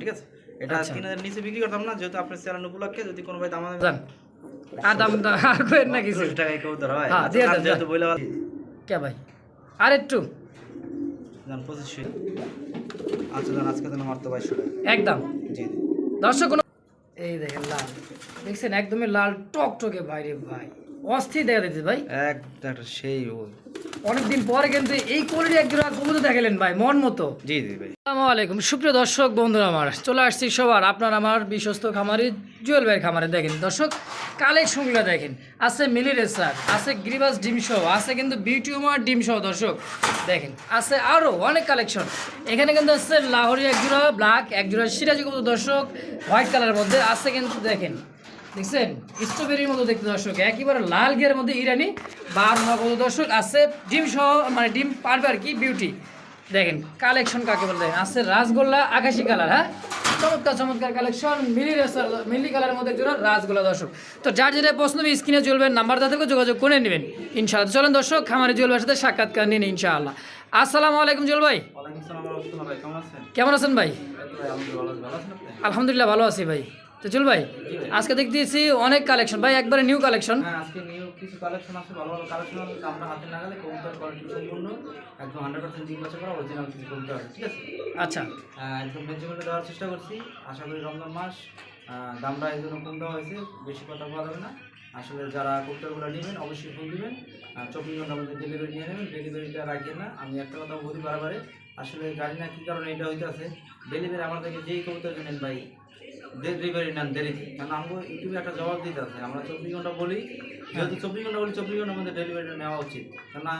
ঠিক আছে? এটা আচ্ছা। তিন হাজার নিচে বিক্রি করতাম না যেহেতু আপনার চ্যানেল উপলক্ষে যদি কোনো ভাই দাম জান করেন না কিছু। টাকায় কবুতর হয়। হ্যাঁ, আচ্ছা, দিয়ে দেন, যেহেতু বইলা কে ভাই? আর একটু। পঁচিশশো আচ্ছা দাম আজকে বাইশশো একদম। জি। জি দর্শক কোনো এই দেখেন লাল। দেখছেন একদমই লাল টক টকে বাইরে ভাই। অস্থির দেখা দিচ্ছে ভাই। একটা সেই ওই অনেকদিন পরে কিন্তু এই কোয়ালিটি একজোড়া কবুতর দেখালেন ভাই মন মতো। জি জি ভাই। আসসালামু আলাইকুম। সুপ্রিয় দর্শক বন্ধুরা আমার চলে আসছি সবার আপনার আমার বিশ্বস্ত খামারি জুয়েল ভাইয়ের খামারে। দেখেন দর্শক কালেকশনগুলো দেখেন। আছে মিলি রেসার আছে গ্রিবাস ডিম সহ আছে কিন্তু বিউটিউমার ডিম সহ দর্শক। দেখেন আছে আরও অনেক কালেকশন। এখানে কিন্তু আছে লাহোরি একজোড়া ব্ল্যাক একজোড়া সিরাজি কবুতর দর্শক হোয়াইট কালারের মধ্যে আছে কিন্তু দেখেন। দেখছেন? স্ট্রবেরির মতো দেখতে দর্শক একেবারে লাল গিয়ার মধ্যে ইরানি বার নগদ দর্শক আছে। ডিম সহ মানে ডিম পারবে আর কি বিউটি দেখেন কালেকশন কাকে বলে? দেখেন আছে রাসগোল্লা আকাশি কালার হ্যাঁ? চমৎকার চমৎকার কালেকশন মিলি রেসার মিলি কালারের মধ্যে জোড়া রাসগোল্লা দর্শক। তো যার যেটা প্রশ্ন স্ক্রিনে চলবেন নাম্বার তাদেরকে যোগাযোগ করে নেবেন। ইনশাআল্লাহ চলেন দর্শক খামারে জুয়েল সাথে সাক্ষাৎকার নিন ইনশাআল্লাহ। আসসালামু আলাইকুম জুয়েল ভাই। কেমন আছেন? ভাই? আলহামদুলিল্লাহ ভালো আছি। ভাই। চল ভাই আজকে দেখতেছি অনেক কালেকশন ভাই একবারে নিউ কালেকশন হ্যাঁ আজকে নিউ কিছু কালেকশন আছে ভালো ভালো কালেকশন আছে আমরা হাতে লাগালে কবুতর কোয়ালিটি সম্পূর্ণ একদম হান্ড্রেড পার্সেন্ট ডিম বাচ্চা করা অরিজিনাল কিছু কবুতর ঠিক আছে? আচ্ছা। একদম মেজরমেন্টে দেওয়ার চেষ্টা করছি আশা করি রমজান মাস দামটা এই জন্য কম দেওয়া হয়েছে বেশি কথা বলা যাবে না। আসলে যারা কবুতরগুলো নেবেন অবশ্যই ফোন দিবেন চব্বিশ ঘণ্টার মধ্যে ডেলিভারি নিয়ে নেবেন ডেলিভারিটা রাখেন না আমি একটা কথা বলি বারবারে আসলে গাড়ি না কী কারণে এটা হইতে আছে ডেলিভারি আমার থেকে যেই কবুতর নেন ভাই ডেলিভারি নেন দেরিতে কারণ আমাকে ইউটিউবে একটা জবাব দিতে আছে আমরা চব্বিশ ঘণ্টা বলি যেহেতু চব্বিশ ঘণ্টা বলি চব্বিশ ঘণ্টার মধ্যে ডেলিভারিটা নেওয়া উচিত। কেননা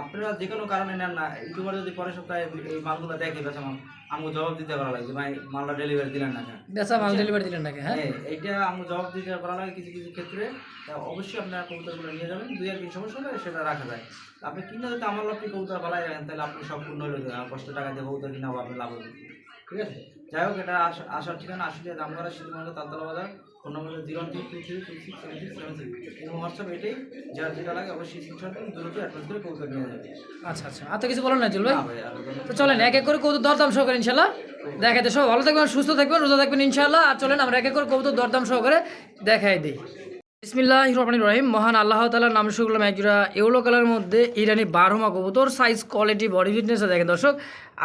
আপনারা যে কোনো কারণে নেন না। ইউটিউবার যদি পরের সপ্তাহে এই মালগুলো দেখে বেশ আমার আমাকে জবাব দিতে পারা লাগে ভাই মালটা ডেলিভারি দিলেন না কেন? বেচা মাল ডেলিভারি দিলেন নাকি হ্যাঁ? হ্যাঁ এইটা আমাকে জবাব দিতে পারা লাগে কিছু কিছু ক্ষেত্রে। অবশ্যই আপনারা কবুতরগুলো নিয়ে যাবেন। দুই একদিন সমস্যা হলে সেটা রাখা যায়। আপনি কিনা যদি আমার আপনি কবুতর ভালাই রাখেন তাহলে আপনি সম্পূর্ণ যাবে। কষ্ট টাকা দিয়ে কবুতর কিনা আপনি লাভ হবে। ঠিক আছে? যাই হোক এটা আসার ঠিকানা Ramgara Shilpanagar Taltala Bazar phone number zero two two three two six seven six seven six এবং হোয়াটসঅ্যাপ এটাই যার যেটা লাগে অবশ্যই স্ক্রিনশট করুন দ্রুত অ্যাডভান্স করে কৌতুক যাবে। আচ্ছা আচ্ছা। আর তো কিছু বলেন না চলবে তো চলেন এক এক করে কৌতুক দরদাম সহকারে ইনশাল্লাহ দেখাইতে সব ভালো থাকবেন সুস্থ থাকবেন রোজা থাকবেন ইনশাল্লাহ আর চলেন আমরা এক এক করে কৌতুক দরদাম সহকারে দেখাই দিই। বিসমিল্লাহ রহমান রহিম মহান আল্লাহ তালার নাম শুরু করলাম একজোড়া ইউলো কালারের মধ্যে ইরানি বারোমা কবুতর সাইজ কোয়ালিটি বডি ফিটনেস দেখেন দর্শক।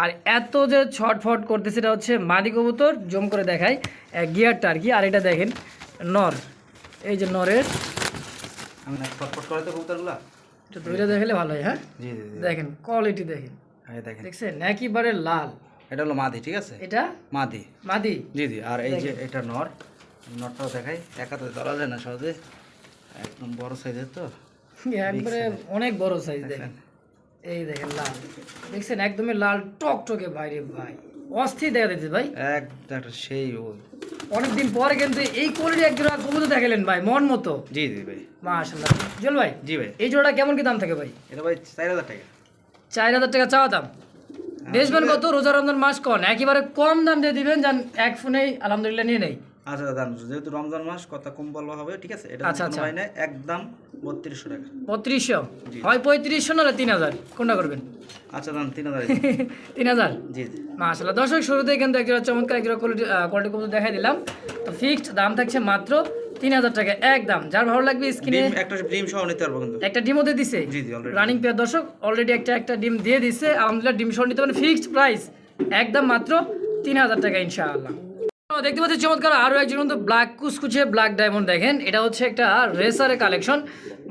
আর এত যে ছটফট করতেছে এটা হচ্ছে মাদি কবুতর জম করে দেখায় গিয়ারটা আর কি। আর এটা দেখেন নর। এই যে নরের। ফটফট করে তো কবুতরগুলা? এটা দেখালে ভালো হয় হ্যাঁ? দেখেন কোয়ালিটি দেখেন। দেখেন। দেখছেন? একেবারে লাল। এটা হলো মাদি ঠিক আছে? এটা? মাদি। মাদি? জি জি। আর এই যে এটা নর। নটটাও দেখাই। একাতে ধরা যায় না সহজে। একদম বড় সাইজের তো। একবারে অনেক বড় সাইজ দেখেন। এই দেখেন লাল। দেখছেন একদমই লাল টকটকে বাইরে ভাই। অস্থির দেখা দিচ্ছে ভাই। একটা সেই ওই অনেকদিন পরে কিন্তু এই কোয়ালিটি এক জোড়া কবুতর দেখালেন ভাই মন মতো। জি জি ভাই। মাশাল্লাহ জল ভাই জি ভাই। এই জোড়াটা কেমন কি দাম থাকে ভাই? এটা ভাই চার হাজার টাকা। চার হাজার টাকা চাওয়া দাম। বেচবেন কত? রোজা রমজান মাস কন। একেবারে কম দাম দিয়ে দিবেন যান এক ফোনেই আলহামদুলিল্লাহ নিয়ে নেই। আচ্ছা দাদা যেহেতু রমজান মাস কথা কম বলবা হবে ঠিক আছে? এটা আচ্ছা, আচ্ছা। না একদম বত্রিশশো টাকা। পঁয়ত্রিশশো জি। হয় পঁয়ত্রিশশো নাহলে তিন হাজার? কোনটা করবেন? আচ্ছা দাম তিন হাজার তিন হাজার? জি জি। মাশাল্লাহ দর্শক শুরুতেই কিন্তু একজোড়া চমৎকার একজোড়া কোয়ালিটি কোয়ালিটি কবুতর দেখাই দিলাম। তো ফিক্সড দাম থাকছে মাত্র তিন হাজার টাকা একদম। যার ভালো লাগবে স্ক্রিনে একটা ডিম সহ নিতে পারব কিন্তু। একটা ডিমও দিয়ে দিছে? জি জি অলরেডি রানিং পেয়ার দর্শক অলরেডি একটা একটা ডিম দিয়ে দিছে। আলহামদুলিল্লাহ ডিম সহ নিতে পারেন ফিক্সড প্রাইস একদম মাত্র তিন হাজার টাকা ইনশাআল্লাহ। দেখতে পাচ্ছি চমৎকার আরও একজন কিন্তু ব্ল্যাক কুচকুচে ব্ল্যাক ডায়মন্ড দেখেন। এটা হচ্ছে একটা রেসারের কালেকশন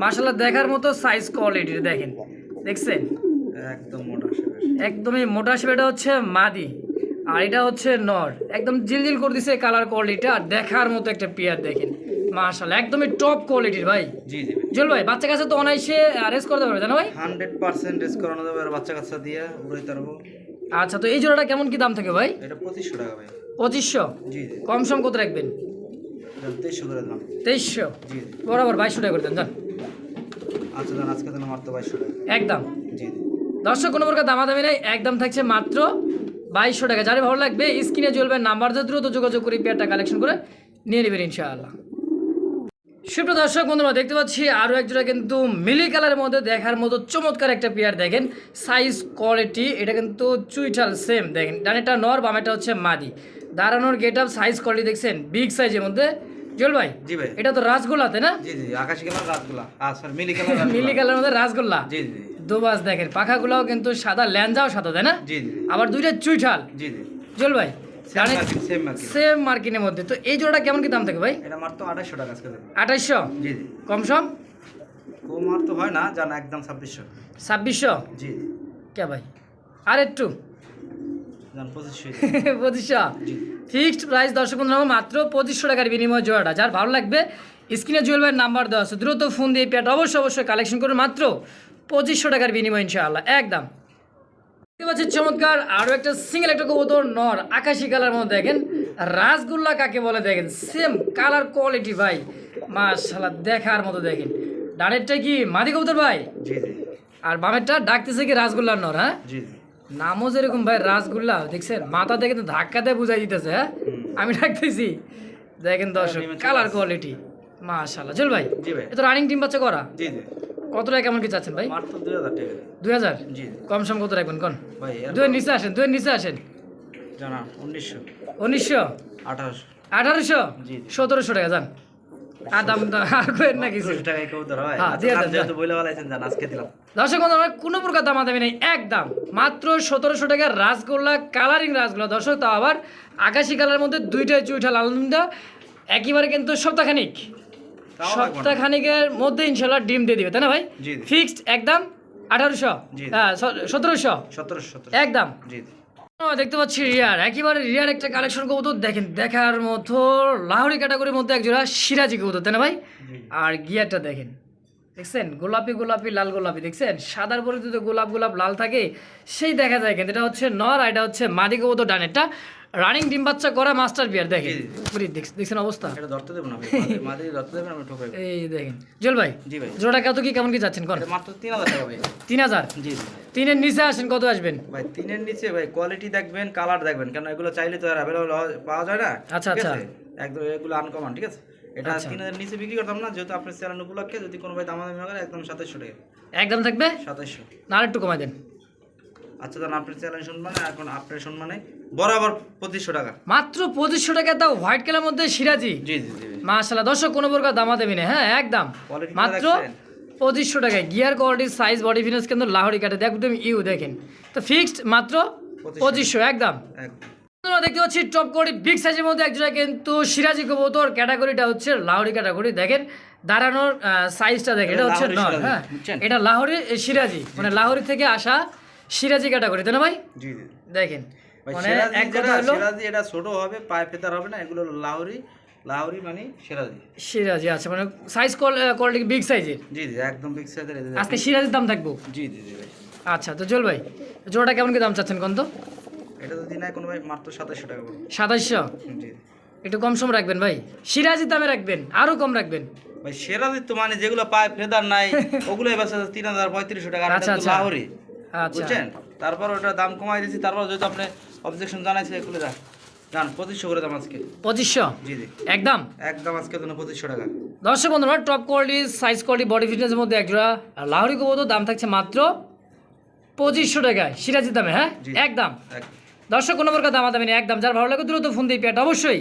মার্শাল্লাহ দেখার মতো সাইজ কোয়ালিটি দেখেন। দেখছেন? একদম মোটা একদমই মোটা শেপেটা হচ্ছে মাদি। আর এটা হচ্ছে নর। একদম জিলজিল করে দিছে কালার কোয়ালিটিটা আর দেখার মতো একটা পেয়ার দেখেন। মার্শাল একদমই টপ কোয়ালিটির ভাই। জি জি ভাই জল ভাই বাচ্চা কাছে তো অনায়াসে রেস করতে পারবে জানো ভাই? হান্ড্রেড পার্সেন্ট রেস করানো যাবে আর বাচ্চা কাচ্চা দিয়ে উড়াইতে পারব। আচ্ছা তো এই জোড়াটা কেমন কি দাম থাকে ভাই? এটা পঁচিশশো টাকা ভাই। পঁচিশশো? কম সম কত রাখবেন? তেইশশো বরাবর বাইশশো টাকা করে দেন যান। আচ্ছা একদম। দর্শক কোনো প্রকার দামাদামি নেই একদম থাকছে মাত্র বাইশশো টাকা। যারে ভালো লাগবে স্ক্রিনে চলবে নাম্বার দিয়ে দ্রুত যোগাযোগ করে পেয়ারটা কালেকশন করে নিয়ে নেবেন ইনশাআল্লাহ। সুপ্রিয় দর্শক বন্ধুরা দেখতে পাচ্ছি আরও একজোড়া কিন্তু মিলি কালারের মধ্যে দেখার মতো চমৎকার একটা পেয়ার দেখেন। সাইজ কোয়ালিটি এটা কিন্তু চুইটাল সেম দেখেন। ডানেরটা নর বামেটা হচ্ছে মাদি। দাঁড়ানোর গেট আপ সাইজ কোয়ালিটি দেখছেন? বিগ সাইজের মধ্যে। জল ভাই জি ভাই। এটা তো রাসগোল্লা তাই না? জি জি আকাশি কালার রাতগুলা আর স্যার মিলি কালার মিলি কালার মধ্যে রাসগোল্লা। জি জি দুবাস দেখেন পাখাগুলোও কিন্তু সাদা ল্যাঞ্জাও সাদা তাই না? জি জি। আবার দুইটা চুইঠাল। জি জি। জল ভাই সেম মার্কিনের মধ্যে। তো এই জোড়াটা কেমন কি দাম থাকে ভাই? এটা মাত্র আঠাশশো টাকা আজকে দেবো। জি জি। কম সম? কম আর তো হয় না জানা একদম ছাব্বিশশো। ছাব্বিশশো? জি জি। কে ভাই? আর একটু। পঁচিশশো ফিক্সড প্রাইস দর্শক বন্ধুরা মাত্র পঁচিশশো টাকার বিনিময় জোড়াটা। যার ভালো লাগবে স্ক্রিনে জুয়েল ভাইয়ের নাম্বার দেওয়া আছে। দ্রুত ফোন দিয়ে পেট অবশ্যই অবশ্যই কালেকশন করে মাত্র পঁচিশশো টাকার বিনিময় ইনশাআল্লাহ। একদম। দেখতে পাচ্ছি চমৎকার আরও একটা সিঙ্গেল একটা কবুতর নর আকাশি কালার মধ্যে দেখেন। রাসগোল্লা কাকে বলে দেখেন? সেম কালার কোয়ালিটি ভাই। মাশাল্লাহ দেখার মতো দেখেন। ডানেরটা কি মাদি কবুতর ভাই? আর বামেরটা ডাকতেছে কি রাসগোল্লার নর হ্যাঁ? জি। নামও যেরকম ভাই রাসগোল্লা দেখছেন? মাথা দেখে তো ধাক্কাতে বুঝাই দিতেছে হ্যাঁ? আমি ডাকতেছি। দেখেন দর্শক কালার কোয়ালিটি মাশাল্লাহ চল ভাই জি ভাই। এ তো রানিং টিম বাচ্চা করা? জি জি। কত টাকা কেমন কি চাচ্ছেন ভাই? মাত্র দুই হাজার টাকা। দুই হাজার? জি। জি কম সম কত রাখবেন কোন? ভাই এর দুয়ের নিচে আসেন দুয়ের নিচে আসেন। জানা উনিশশো। উনিশশো? আঠারোশো। আঠারোশো? জি, জি। সতেরোশো টাকা যান আর দাম দাম আর করেন না কিছু। টাকায় কেউ হয়। আচ্ছা, দিয়ে দাম দেন, যেহেতু বলে বলাইছেন জান আজকে দিলাম। দর্শক বন্ধু আমার কোনো প্রকার দাম দামি নেই একদম। মাত্র সতেরোশো টাকার রাসগোল্লা কালারিং রাসগোল্লা। দর্শক তাও আবার আকাশি কালার মধ্যে দুইটাই চুইঠাল আলমদা একেবারে কিন্তু সপ্তাহখানিক। সপ্তাহখানিকের মধ্যে ইনশাল্লাহ ডিম দিয়ে দিবে তাই না ভাই। ফিক্সড একদম আঠারোশো। হ্যাঁ সতেরোশো। সতেরোশো একদম। জি। দেখতে পাচ্ছি রিয়ার। একেবারে রিয়ার একটা কালেকশন কবুতর। দেখেন দেখার মতো লাহরি ক্যাটাগরির মধ্যে একজোড়া সিরাজি কবুতর তাই না ভাই? আর গিয়ারটা দেখেন দেখছেন? গোলাপি গোলাপি লাল গোলাপি দেখছেন? সাদার পরে যদি গোলাপ গোলাপ লাল থাকে সেই দেখা যায় কিন্তু। এটা হচ্ছে নর আর এটা হচ্ছে মাদি কবুতর ডানেরটা। রানিং ডিম বাচ্চা করা মাস্টার বিয়ার দেখেন। দেখছেন অবস্থা? এটা ধরতে দেবো না মাদি ধরতে দেবেন আমি ঠকাই এই দেখেন। জল ভাই জি ভাই। জোড়া কত কি কেমন কি যাচ্ছেন কোন? মাত্র তিন হাজার টাকা ভাই। তিন হাজার? জি জি। তিনের নিচে আসেন কত আসবেন? ভাই তিনের নিচে ভাই কোয়ালিটি দেখবেন কালার দেখবেন কেন এগুলো চাইলে তো আর অ্যাভেলেবল পাওয়া যায় না। আচ্ছা, আচ্ছা। একদম এগুলো আনকমন ঠিক আছে? এটা আচ্ছা। তিন হাজার নিচে বিক্রি করতাম না যেহেতু আপনার চ্যানেল উপলক্ষে যদি কোনো ভাই দামাদামি করে একদম সাতাশশো টাকা। একদম থাকবে? সাতাশশো না আর একটু কমাই দেন। আচ্ছা তাহলে আপনার চ্যানেল সম্মানে এখন আপনার সম্মানে বরাবর পঁচিশশো টাকা। মাত্র পঁচিশশো টাকা দাও হোয়াইট কালার মধ্যে সিরাজি? জি জি জি। মাশাল্লাহ দর্শক কোনো প্রকার দামা দেবি না হ্যাঁ একদম। মাত্র পঁচিশশো টাকায়। গিয়ার কোয়ালিটি সাইজ বডি কিন্তু লাহোরি কাটে একদম ইউ দেখেন। তো ফিক্সড মাত্র পঁচিশশো। একদম। দেখতে পাচ্ছি টপ কোয়ালিটি বিগ সাইজের মধ্যে একজোড়া কিন্তু সিরাজি কবুতর। ক্যাটাগরিটা হচ্ছে লাহোরি ক্যাটাগরি দেখেন দাঁড়ানোর সাইজটা দেখেন। এটা হচ্ছে নর হ্যাঁ। এটা লাহোরি সিরাজি। মানে লাহোরি থেকে আসা সিরাজি ক্যাটাগরি তাই না ভাই? জি জি। দেখেন মানে এক কথা হলো সিরাজি এটা ছোট হবে পায়ে ফেতার হবে না এগুলো মানে সিরাজি। সিরাজি আচ্ছা মানে সাইজ কোয়ালিটি বিগ সাইজের জি জি একদম বিগ সাইজের আজকে সিরাজের দাম থাকব জি জি জি ভাই। আচ্ছা তো ভাই জোড়াটা কেমন কি দাম চাচ্ছেন কোন তো? এটা যদি নাই কোনো ভাই মাত্র সাতাশশো টাকা পড়বে সাতাশশো? জি। একটু কম সম রাখবেন ভাই। সিরাজির দামে রাখবেন আরও কম রাখবেন। ভাই তো মানে যেগুলো পায়ে ফেদার নাই ওগুলোই বাস তিন হাজার পঁয়ত্রিশশো টাকা আর আচ্ছা, আচ্ছা। লাহোরি বুঝছেন? তারপর ওটা দাম কমাই দিয়েছি তারপর যদি আপনি অবজেকশন জানাইছে এগুলো যান যান পঁচিশশো করে দাম আজকে। পঁচিশশো? জি জি। একদম? একদম আজকে জন্য পঁচিশশো টাকা। দর্শক বন্ধুরা top quality size quality body ফিটনেসের মধ্যে একজোড়া আর লাহোরি কবুতর দাম থাকছে মাত্র পঁচিশশো টাকায়। সিরাজির দামে হ্যাঁ? একদম। একদম দর্শক কোনো প্রকার দামা দামি নেই একদম। যার ভালো লাগে দ্রুত ফোন দিয়ে পেট অবশ্যই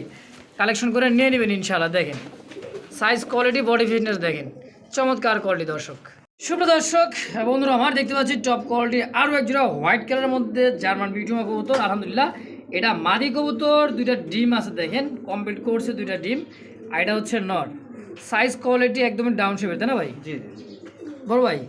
কালেকশন করে নিয়ে নেবেন ইনশাআল্লাহ। দেখেন সাইজ কোয়ালিটি বডি ফিটনেস দেখেন। চমৎকার কোয়ালিটি দর্শক। সুপ্র দর্শক বন্ধুরা আমার দেখতে পাচ্ছি টপ কোয়ালিটি আরও এক জোড়া হোয়াইট কালারের মধ্যে জার্মান বিউটিমা কবুতর আলহামদুলিল্লাহ। এটা মাদি কবুতর দুইটা ডিম আছে দেখেন কমপ্লিট করছে দুইটা ডিম। আর এটা হচ্ছে নট সাইজ কোয়ালিটি একদমই ডাউন শেপের তাই না ভাই? জি বড় ভাই।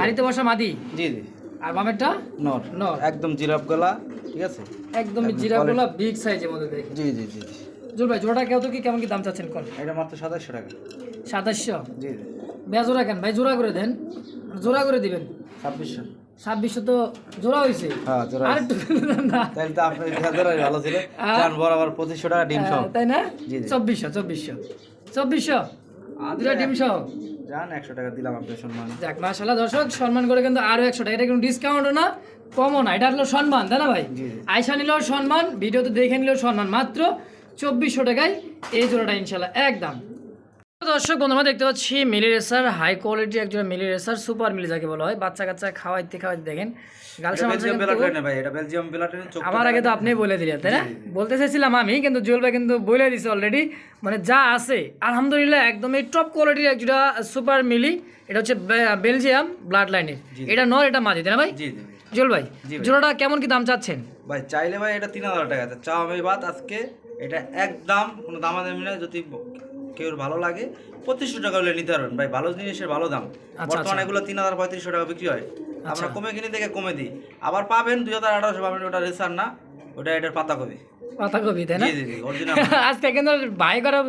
হাড়িতে বসা মাদি? জি জি। আর বামেরটা? নর। নর। একদম জিরাফ গলা ঠিক আছে? একদমই জিরাগুলা বিগ সাইজের মধ্যে দেখেন। জি জি জি জি। জুল ভাই জোড়া কেউ তো কি কেমন কি দাম চাচ্ছেন কোন? এটা মাত্র সাতাশশো টাকা। সাতাশশো? জি জি। বেজোড়া কেন? ভাই জোড়া করে দেন। জোড়া করে দিবেন। ছাব্বিশশো। ছাব্বিশশো তো জোড়া হয়েছে হ্যাঁ জোড়া। তাহলে তো আপনার ভালো ছিল। হ্যাঁ। বরাবর পঁচিশশো টাকা ডিম সহ। তাই না। চব্বিশশো চব্বিশশো। চব্বিশশো? দুটা ডিম সহ? যান একশো টাকা দিলাম আপনার সম্মানে। যাক মাশাল্লাহ দর্শক সম্মান করে কিন্তু আরও একশো টাকা। এটা কোনো ডিসকাউন্টও না কমও না। এটা হলো সম্মান তাই না ভাই। আয়সা নিলেও সম্মান ভিডিওতে দেখে নিলেও সম্মান। মাত্র চব্বিশশো টাকায় এই জোড়াটা ইনশাল্লাহ একদম দর্শক বন্ধুরা দেখতে পাচ্ছি মিলি রেসার হাই কোয়ালিটি একজন মিলি রেসার সুপার মিলি যাকে বলা হয়। বাচ্চা কাচ্চা খাওয়াইতে খাওয়াইতে দেখেন আমার আগে তো আপনি বলে দিলেন তাই না? বলতে চাইছিলাম আমি কিন্তু জুয়েল ভাই কিন্তু বলে দিছে অলরেডি মানে যা আছে আলহামদুলিল্লাহ একদমই টপ কোয়ালিটির একটা সুপার মিলি। এটা হচ্ছে বেলজিয়াম ব্লাড লাইনের এটা নর এটা মাঝি তাই না ভাই? জুয়েল ভাই জোড়াটা কেমন কি দাম চাচ্ছেন? ভাই চাইলে ভাই এটা তিন হাজার টাকা চা আমি বাদ আজকে এটা একদম কোনো দামাদামি নয় যদি কেউ ভালো লাগে পঁচিশশো টাকা হলে নিতে পারবেন। ভাই ভালো জিনিসের ভালো দাম। আচ্ছা, বর্তমানে এগুলো তিন হাজার পঁয়ত্রিশশো টাকা বিক্রি হয়। আমরা কমে কিনে দেখে কমে দিই। আবার পাবেন দুই হাজার আঠারোশো পাবেন ওটা রেসার না ওটা এটার পাতা কবি পাতাকপি তাই না? জি জি জি অরিজিনাল আজকে কিন্তু ভাই করা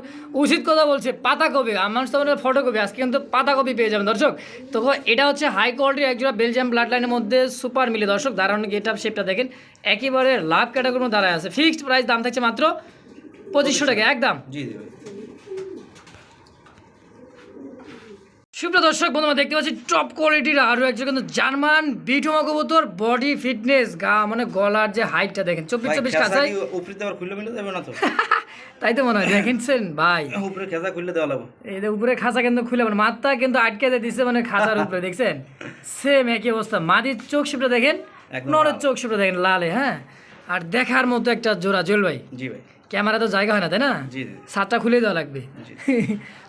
উচিত কথা বলছে পাতাকপি। আমার তো ফটোকপি আজকে কিন্তু পাতাকপি পেয়ে যাবেন। দর্শক তো এটা হচ্ছে হাই কোয়ালিটির একজোড়া বেলজিয়াম ব্লাড লাইনের মধ্যে সুপার মিলে। দর্শক দাঁড়ানো গেট আপ শেপটা দেখেন একেবারে লাভ ক্যাটাগরির দাঁড়ায় আছে। ফিক্সড প্রাইস দাম থাকছে মাত্র পঁচিশশো টাকা একদম। জি জি ভাই সুপ্রিয় দর্শক বন্ধুরা দেখতে পাচ্ছি টপ কোয়ালিটির আরও একজন কিন্তু জার্মান বিটমা কবুতর বডি ফিটনেস গা মানে গলার যে হাইটটা দেখেন। চব্বিশ চব্বিশ খেসা কাছাই কি উপরে দেওয়ার খুললে মিলে দেবে না তো। তাই তো মনে হয় দেখেনছেন ভাই। উপরে খেসা খুললে দেওয়া লাগবে। এই উপরে খাঁচা কিন্তু খুলে মানে মাথা কিন্তু আটকে দিয়ে দিচ্ছে মানে খাঁচার উপরে দেখছেন? সেম একই অবস্থা মাদির চোখ শিপটা দেখেন নরের চোখ শিপটা দেখেন লালে হ্যাঁ? আর দেখার মতো একটা জোড়া জল ভাই। জি ভাই। ক্যামেরা তো জায়গা হয় না তাই না? জি সাতটা খুলে দেওয়া লাগবে।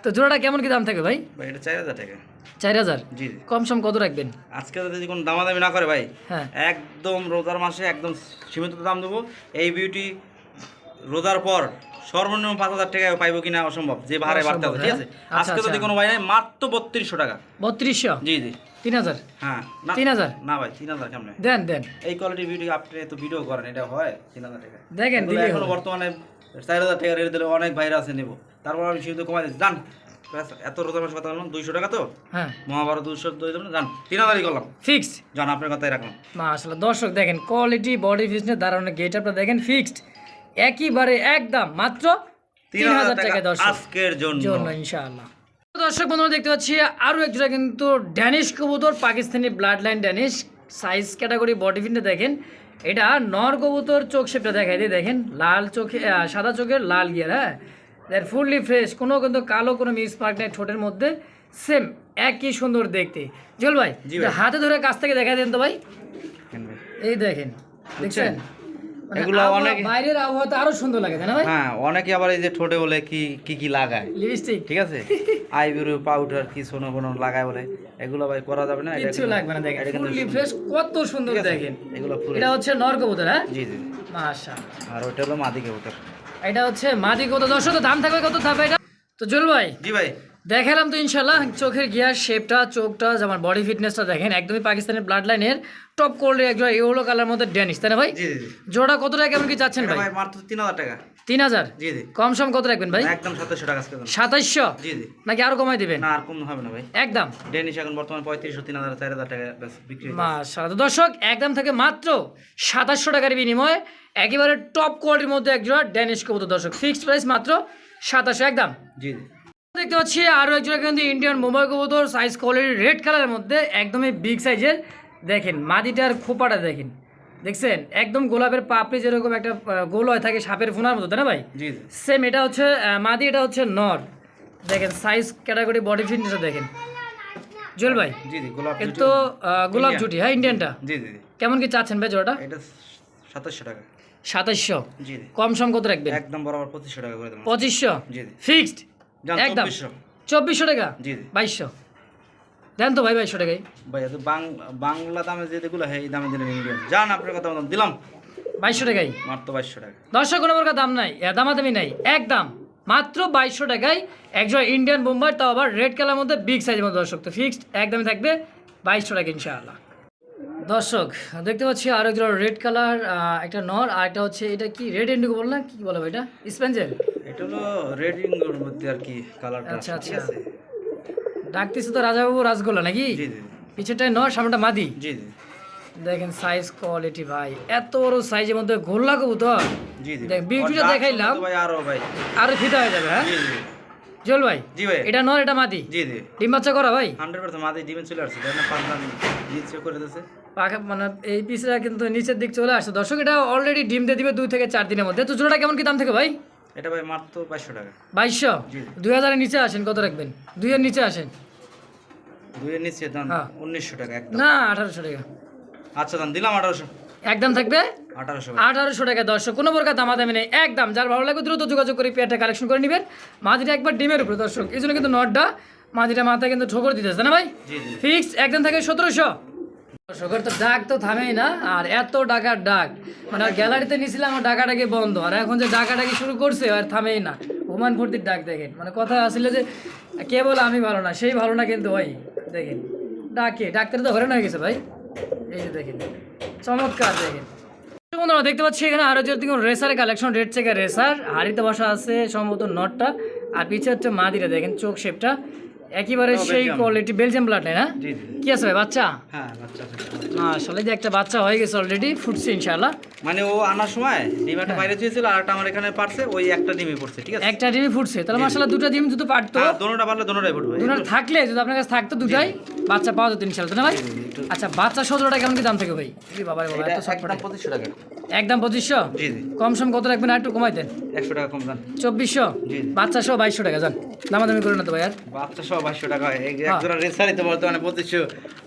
তো জোড়াটা কেমন কি দাম থাকে ভাই? ভাই এটা চার হাজার টাকা। চার হাজার? জি কম সম কত রাখবেন? আজকে যদি কোনো দামাদামি না করে ভাই হ্যাঁ। একদম রোজার মাসে একদম সীমিত দাম দেবো। এই বিউটি রোজার পর সর্বনিম্ন পাঁচ হাজার টাকায় পাইবো কিনা অসম্ভব যে ভাড়ে বাড়তে হবে ঠিক আছে? হ্যাঁ? আচ্ছা, আজকে যদি আচ্ছা। কোনো ভাই নাই মাত্র বত্রিশশো টাকা। বত্রিশশো? জি জি। তিন হাজার? হ্যাঁ তিন হাজার? না ভাই তিন হাজার কেমন? দেন দেন। এই কোয়ালিটি বিউটি আপনি তো ভিডিও করেন এটা হয় তিন হাজার টাকা। দেখেন বর্তমানে চার হাজার টাকা রেট দিলে অনেক ভাইরা আছে নেব। তারপর আমি কমাই দিচ্ছি। জান এত মাসে কথা বললাম দুইশো টাকা তো? হ্যাঁ। মহাভারত দুশো দুই জান তিন হাজারই করলাম। জান আপনার কথাই রাখলাম। মাশাআল্লাহ দর্শক দেখেন কোয়ালিটি বডি ফিটনেস দাঁড়ানো গেট আপটা দেখেন ফিক্সড একইবারে একদম মাত্র তিন হাজার টাকা দর্শক। আজকের জন্য। ইনশাআল্লাহ। দর্শক বন্ধুরা দেখতে পাচ্ছি আরও একজোড়া কিন্তু ড্যানিশ কবুতর Pakistani blood line Danish size category body fitness দেখেন। এটা নর কবুতর চোখ শেপটা দেখাই দিয়ে দেখেন। লাল চোখে সাদা চোখের লাল গিয়ার হ্যাঁ? দেখ ফুললি ফ্রেশ কোনো কিন্তু কালো কোনো মিস পার্ক নেই ঠোঁটের মধ্যে। সেম একই সুন্দর দেখতে। জল ভাই হাতে ধরে কাছ থেকে দেখাই দেন তো ভাই। এই দেখেন দেখছেন? এগুলো অনেক- বাইরের আবহাওয়া আরও সুন্দর লাগে না ভাই? হ্যাঁ অনেকে আবার এই যে ঠোঁটে বলে কি কি কি লাগায়। লিপস্টিক। ঠিক আছে? আইব্রু পাউডার কি সোনো বোনো লাগায় বলে এগুলো ভাই করা যাবে না কিচ্ছু লাগবে না দেখেন কত সুন্দর দেখেন। এগুলো ফুল এটা হচ্ছে নর কবুতর হ্যাঁ? জি জি। মাশাআল্লাহ। আর ওইটা হলো মাদি কবুতর এটা হচ্ছে মাদি কত দর্শক দাম থাকবে কত? থাকবে এটা তো জল ভাই। জি ভাই। দেখালাম তো ইনশাল্লাহ চোখের গিয়ার শেপটা চোখটা যেমন বডি ফিটনেসটা দেখেন একদমই পাকিস্তানের ব্লাড লাইনের টপ কোয়ালিটির একজন ইয়েলো কালার মধ্যে ড্যানিশ তাই না ভাই? জোড়া কত টাকা কেমন কি চাচ্ছেন ভাই? ভাই মাত্র তিন হাজার টাকা। তিন হাজার? জি জি। কম সম কত রাখবেন ভাই? একদম সাতাশশো টাকা জি নাকি আরও কমাই দিবেন? না আর কম হবে না ভাই। একদম। ডেনিশ এখন বর্তমানে পঁয়ত্রিশশো তিন হাজার চার হাজার টাকা বিক্রি। মাশাআল্লাহ। দর্শক একদম থেকে মাত্র সাতাশশো টাকার বিনিময়ে একেবারে টপ কোয়ালিটির মধ্যে একজোড়া ড্যানিশ কবুতর। দর্শক ফিক্সড প্রাইস মাত্র সাতাশশো একদম। জি জি। দেখতে পাচ্ছি আরও একজোড়া কিন্তু ইন্ডিয়ান মোবাইল কবুতর সাইজ কোয়ালিটি রেড কালারের মধ্যে একদমই বিগ সাইজের দেখেন মাদিটার খোপাটা দেখেন। দেখছেন? একদম গোলাপের পাপড়ি যেরকম একটা গোল হয় থাকে সাপের ফোনার মতো তাই না ভাই? জি সেম এটা হচ্ছে মাদি এটা হচ্ছে নর। দেখেন সাইজ ক্যাটাগরি বডি ফিটনেসটা দেখেন। জুয়েল ভাই জি জি গোলাপ তো গোলাপ জুটি হ্যাঁ ইন্ডিয়ানটা জি জি কেমন কি চাচ্ছেন ভাই জোড়াটা? এটা সাতাশশো টাকা। সাতাশশো? জি কম সম কত রাখবেন? একদম বরাবর পঁচিশশো টাকা করে দেবেন পঁচিশশো? জি ফিক্সড একদম। চব্বিশশো। টাকা? জি বাইশশো। দেন তো ভাই বাইশশো টাকাই। ভাই বাংলা দামে যেগুলো হয় এই দামে দিলেন ইন্ডিয়ান যান আপনার কথা দিলাম। বাইশশো টাকাই। মাত্র বাইশশো টাকা। দর্শক কোনো প্রকার দাম নাই। দামাদামি নাই। একদম। মাত্র বাইশশো টাকায় একজন ইন্ডিয়ান বোম্বাই তাও আবার রেড কালার মধ্যে বিগ সাইজের মধ্যে দর্শক। তো ফিক্সড একদমই থাকবে বাইশশো টাকা ইনশাআল্লাহ। দর্শক দেখতে পাচ্ছি আর একজন রেড কালার একটা নর আর একটা হচ্ছে এটা কি? রেড ইন্ডিগো বললাম কি বলো ভাই এটা? স্পেঞ্জেল এটা হলো রেড ইঙ্গোর মধ্যে আর কি কালারটা আচ্ছা, আচ্ছা। ডাকতেছে তো রাজাবাবু রাজগোল্লা নাকি? জি জি পিছেরটায় নর সামনেটা মাদি। জি জি। দেখেন সাইজ কোয়ালিটি ভাই এত বড় সাইজের মধ্যে গোল্লা কবুতর। জি জি। দেখ, beauty টা আর dark দেখাইলাম। ভাই আরও ভাই। আরও ফিতা হয়ে যাবে হ্যাঁ? জি জি। জল ভাই জি ভাই। এটা নর এটা মাদি। জি জি। ডিম বাচ্চা করা ভাই? হান্ড্রেড পার্সেন্ট মাথায় ডিমে চলে আসছে তাই না পাঁচটা জিনিস করে দিয়েছে পাখা মানে এই পিসটা কিন্তু নিচের দিক চলে আসছে। দর্শক এটা অলরেডি ডিম দিয়ে দিবে দুই থেকে চার দিনের মধ্যে। তো জোড়াটা কেমন কি দাম থেকে ভাই? এটা ভাই মাত্র বাইশশো টাকা। বাইশশো? দুই হাজারের নিচে আসেন কত রাখবেন? দুইয়ের নিচে আসেন। দুইয়ের নিচে দাম হ্যাঁ। উনিশশো টাকা একদম। না আঠারোশো টাকা। আচ্ছা দাম দিলাম আঠারোশো। একদম থাকবে? আঠারোশো টাকা দর্শক কোনো প্রকার দামাদামি নেই একদম যার ভালো লাগবে দ্রুত যোগাযোগ করে পেয়ারটা কালেকশন করে নেবেন। মাঝিটা একবার ডিমের উপরে দর্শক। এই জন্য কিন্তু নটটা মাঝিটা মাথায় কিন্তু ঠোকর দিতেছে না ভাই? ফিক্স একদম থাকে সতেরোশো। দর্শকের তো ডাক তো থামেই না, আর এত ডাকার ডাক। মানে গ্যালারিতে নিয়েছিলাম, আমার ডাকাডাকি বন্ধ, আর এখন যে ডাকাডাকি শুরু করছে, আর থামেই না। হুমান ভর্তির ডাক দেখেন। মানে কথা আসলে যে কে বলে আমি ভালো না, সেই ভালো না কিন্তু ভাই দেখেন, ডাকে ডাক্তার তো হরেন হয়ে গেছে ভাই। এই যে দেখেন, চমৎকার দেখেন। বন্ধুরা, দেখতে পাচ্ছি এখানে আরও যে রেসারের কালেকশন রেড চেকের রেসার। হাড়িতে বসা আছে সম্ভবত নটটা। আর পিছে হচ্ছে মাদিরা, দেখেন চোখ শেপটা একেবারে ও, সেই কোয়ালিটি বেলজিয়াম ব্লাড না? কি আছে ভাই বাচ্চা? হ্যাঁ বাচ্চা। আসলে যে একটা বাচ্চা হয়ে গেছে অলরেডি ফুটছে ইনশাআল্লাহ। মানে ও আনার সময় ডিম একটা বাইরে চেয়েছিল আর একটা আমার এখানে পারছে ওই একটা ডিমই পড়ছে ঠিক আছে? একটা ডিমই ফুটছে তাহলে মাসাল্লাহ দুটো ডিম যদি পারতো। হ্যাঁ দোনোটা পারলে দোনোটাই পড়বে দুটো থাকলে যদি আপনার কাছে থাকতো দুটাই বাচ্চা পাওয়া যেত তাই না ভাই? আচ্ছা বাচ্চা সতেরোটা কেমন কি দাম থাকে ভাই? বাবা পঁচিশশো টাকা। একদম পঁচিশশো? কম সম কত রাখবেন আর একটু কমাই দেন। একশো টাকা কম দাম। চব্বিশশো? বাচ্চা সহ বাইশশো টাকা যান। দামাদামি করে না তো ভাই আর। বাচ্চা সহ বাইশশো টাকা হয়। রেসারি তো বর্তমানে পঁচিশশো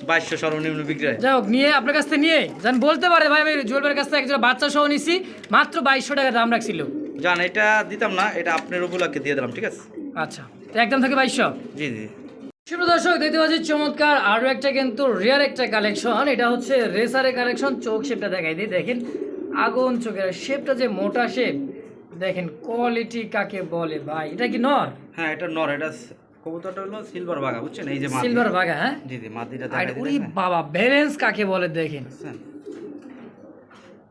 বাইশশো সর্বনিম্ন বিক্রি হয়। যাই হোক নিয়ে আপনার কাছ থেকে নিয়ে যান বলতে পারে ভাই আমি জুয়েলের কাছ থেকে একজন বাচ্চা সহ নিছি মাত্র বাইশশো টাকা দাম রাখছিল। জান এটা দিতাম না এটা আপনার উপলক্ষে দিয়ে দিলাম ঠিক আছে? আচ্ছা একদম থাকে বাইশশো? জি জি। শুভ দর্শক দেখতে পাচ্ছি চমৎকার আরও একটা কিন্তু রিয়ার একটা কালেকশন এটা হচ্ছে রেসারের কালেকশন চোখ শেপটা দেখাই দিই। দেখেন আগুন চোখের শেপটা যে মোটা শেপ দেখেন কোয়ালিটি কাকে বলে ভাই? এটা কি নর? হ্যাঁ এটা নর এটা কবুতরটা হলো সিলভার বাঘা বুঝছেন? এই যে সিলভার বাঘা হ্যাঁ? জি জি মাদিটা আর দেখা বাবা ব্যালেন্স কাকে বলে দেখেন?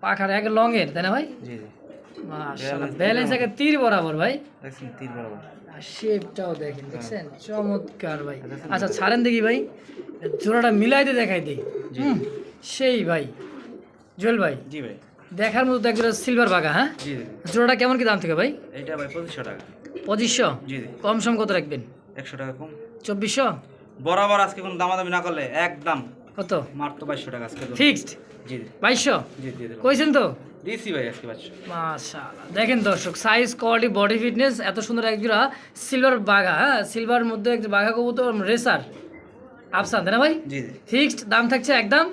পাখার এক লংয়ের তাই না ভাই? জি জি। মাশাআল্লাহ ব্যালেন্স একে তীর বরাবর ভাই। দেখছেন তীর বরাবর। আর শেপটাও দেখেন দেখছেন? চমৎকার ভাই। আচ্ছা ছাড়েন দেখি ভাই। জোড়াটা মিলাইতে দেখাই দিই। হুম, সেই ভাই। জুয়েল ভাই। জি ভাই। দেখার মতো একজোড়া সিলভার বাঘা হ্যাঁ? জোড়াটা কেমন কি দাম থেকে ভাই? এইটা ভাই পঁচিশশো টাকা। পঁচিশশো? জি কম সম কত রাখবেন? একশো টাকা কম। চব্বিশশো? বরাবর আজকে কোনো দামাদামি না করলে একদম কত? মাত্র বাইশশো টাকা আজকে। ফিক্সড জি জি। বাইশশো? জি দিয়ে দিলাম কইছেন তো? দিয়েছি ভাই আজকে বাচ্চা মাশাআল্লাহ। দেখেন দর্শক সাইজ কোয়ালিটি বডি ফিটনেস এত সুন্দর একজোড়া সিলভার বাঘা হ্যাঁ? সিলভার মধ্যে একটা বাঘা কবুতর রেসার আফসান তাই না ভাই? জি জি। ফিক্সড দাম থাকছে একদম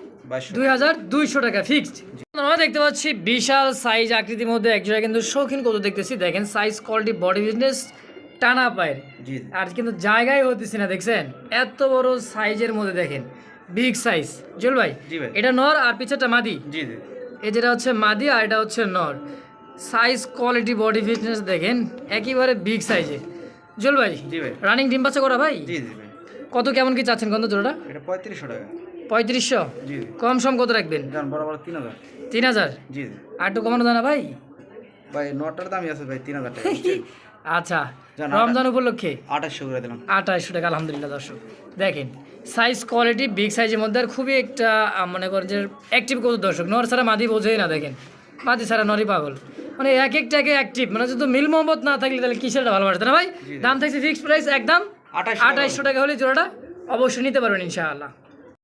দুই হাজার দুইশো টাকা ফিক্সড আমরা দেখতে পাচ্ছি বিশাল সাইজ আকৃতির মধ্যে একজোড়া কিন্তু শৌখিন কত দেখতেছি। দেখেন সাইজ কোয়ালিটি বডি ফিটনেস টানা পায়ের। আর কিন্তু জায়গায় হতেছি না দেখছেন? এত বড় সাইজের মধ্যে দেখেন। বিগ সাইজ জুল ভাই এটা নর আর পিছাটা মাদি? জি জি। এই যেটা হচ্ছে মাদি আর এটা হচ্ছে নর। সাইজ কোয়ালিটি বডি ফিটনেস দেখেন একেবারে বিগ সাইজে জুল ভাই জি ভাই। রানিং ডিম বাচ্চা করা ভাই? জি জি ভাই। কত কেমন কি চাচ্ছেন কত জোড়াটা? এটা পঁয়ত্রিশশো টাকা। পঁয়ত্রিশশো? কম সম কত রাখবেন? বরাবর তিন হাজার। তিন হাজার? জি। আর একটু কমানো যায় না ভাই? ভাই নটার দামই আছে ভাই তিন হাজার টাকা? আচ্ছা রমজান উপলক্ষে? আঠাশশো করে দিলাম। আঠাশশো টাকা আলহামদুলিল্লাহ দর্শক। দেখেন সাইজ কোয়ালিটি বিগ সাইজের মধ্যে আর খুবই একটা মনে করেন যে অ্যাক্টিভ কত দর্শক। নর ছাড়া মাদি বোঝেই না দেখেন। মাদি ছাড়া নরই পাগল। মানে এক একটাকে অ্যাক্টিভ মানে যদি মিল মোহাম্মদ না থাকলে তাহলে কিসেরটা ভালোবাসে না ভাই? দাম থাকছে ফিক্সড প্রাইস একদম আঠাশশো। টাকা হলে জোড়াটা অবশ্যই নিতে পারবেন ইনশাআল্লাহ।